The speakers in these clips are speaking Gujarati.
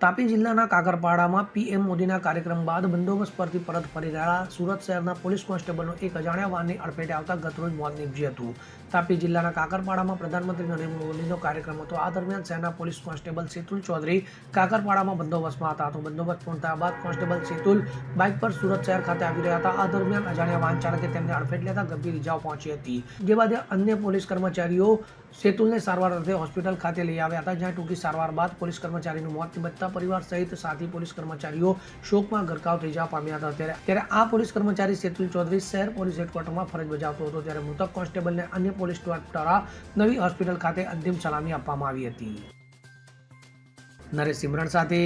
તાપી જિલ્લાના કાકરપાડામાં પીએમ મોદીના કાર્યક્રમ બાદ બંદોબસ્ત પરથી પરત ફરી રહેલા સુરત શહેરના પોલીસ કોન્સ્ટેબલનો એક અજાણ્યા વાનની અડફેટે આવતા ગતરોજ મોત નીપજ્યું હતું. તાપી જિલ્લાના કાકરપાડામાં પ્રધાનમંત્રી નરેન્દ્ર મોદીનો કાર્યક્રમ હતો. આ દરમિયાન શહેરના પોલીસ કોન્સ્ટેબલ સેતુલ ચૌધરી કાકરપાડામાં બંદોબસ્તમાં હતા. તો બંદોબસ્ત પૂર્ણ બાદ કોન્સ્ટેબલ સેતુલ બાઇક પર સુરત શહેર ખાતે આવી રહ્યા હતા. આ દરમિયાન અજાણ્યા વાહન ચાલકે તેમને અડફેટ લેતા ગંભીર ઇજાઓ પહોંચી હતી. જે બાદ અન્ય પોલીસ કર્મચારીઓ સેતુલને સારવાર અર્થે હોસ્પિટલ ખાતે લઈ આવ્યા હતા, જ્યાં ટૂંકી સારવાર બાદ પોલીસ કર્મચારીનું મોત નિપજતા પરિવાર સહિત સાથી પોલીસ કર્મચારીઓ શોકમાં ગરકાવ થઈ જવા પામ્યા હતા. ત્યારે ત્યારે આ પોલીસ કર્મચારી સેતુલ ચૌધરી શહેર પોલીસ હેડક્વાર્ટરમાં ફરજ બજાવતો હતો. ત્યારે મૃતક કોન્સ્ટેબલને અન્ય પોલીસ દ્વારા નવી હોસ્પિટલ ખાતે અંતિમ સલામી આપવામાં આવી હતી. નરેશ સિમરણ સાથે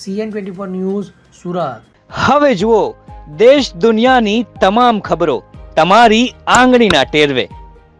CN twenty four news Surat. હવે જુઓ, દેશ દુનિયાની તમામ ખબરો તમારી આંગળીના ટેરવે.